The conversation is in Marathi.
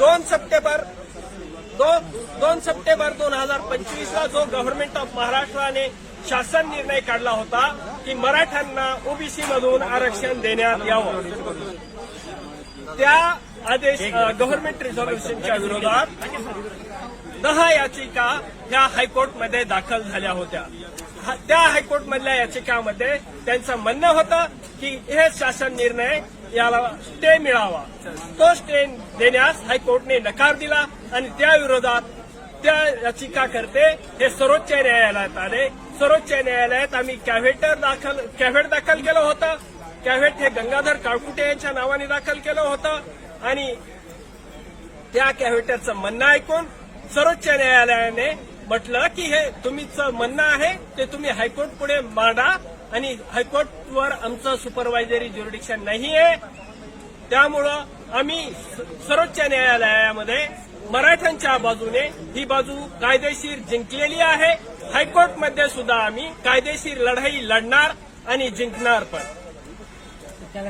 दोन सप्टेंबर दोन दोन सप्टेंबर दोन हजार पंचवीसला जो गव्हर्नमेंट ऑफ महाराष्ट्राने शासन निर्णय काढला होता की मराठ्यांना ओबीसी मधून आरक्षण देण्यात यावं. त्या आदेश गव्हर्नमेंट रिझॉल्युशनच्या विरोधात दहा याचिका ह्या हायकोर्टमध्ये दाखल झाल्या होत्या. त्या मधल्या याचिकामध्ये त्यांचं म्हणणं होतं की हे शासन निर्णय याला स्टे मिळावा. तो स्टे देण्यास हायकोर्टने नकार दिला आणि त्या विरोधात त्या याचिका करते हे सर्वोच्च न्यायालयात आले. सर्वोच्च न्यायालयात आम्ही कॅव्हेटर दाखल कॅव्हेट दाखल केलं होतं. कॅव्हेट हे गंगाधर काळकुटे यांच्या नावाने दाखल केलं होतं. आणि त्या कॅव्हेटरचं म्हणणं ऐकून सर्वोच्च न्यायालयाने म्हटलं की हे तुमचं म्हणणं आहे ते तुम्ही हायकोर्ट पुढे मांडा आणि हायकोर्टवर आमचं सुपरवायझरी ज्युरिडिक्शन नाही आहे त्यामुळं आम्ही सर्वोच्च न्यायालयामध्ये मराठ्यांच्या बाजूने ही बाजू कायदेशीर जिंकलेली आहे. हायकोर्टमध्ये सुद्धा आम्ही कायदेशीर लढाई लढणार आणि जिंकणार पण.